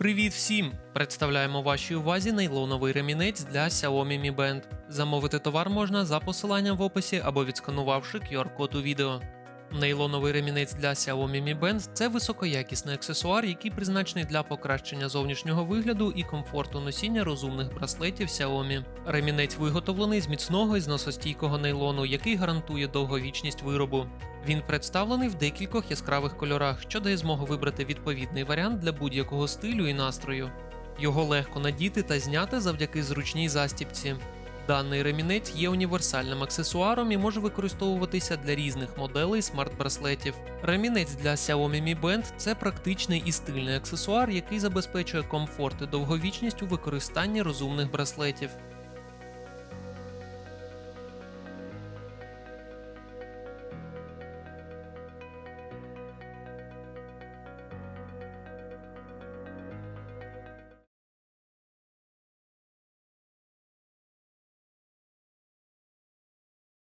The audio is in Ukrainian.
Привіт всім! Представляємо вашій увазі нейлоновий ремінець для Xiaomi Mi Band. Замовити товар можна за посиланням в описі або відсканувавши QR-код у відео. Нейлоновий ремінець для Xiaomi Mi Band – це високоякісний аксесуар, який призначений для покращення зовнішнього вигляду і комфорту носіння розумних браслетів Xiaomi. Ремінець виготовлений з міцного і зносостійкого нейлону, який гарантує довговічність виробу. Він представлений в декількох яскравих кольорах, що дає змогу вибрати відповідний варіант для будь-якого стилю і настрою. Його легко надіти та зняти завдяки зручній застіпці. Даний ремінець є універсальним аксесуаром і може використовуватися для різних моделей смарт-браслетів. Ремінець для Xiaomi Mi Band – це практичний і стильний аксесуар, який забезпечує комфорт і довговічність у використанні розумних браслетів.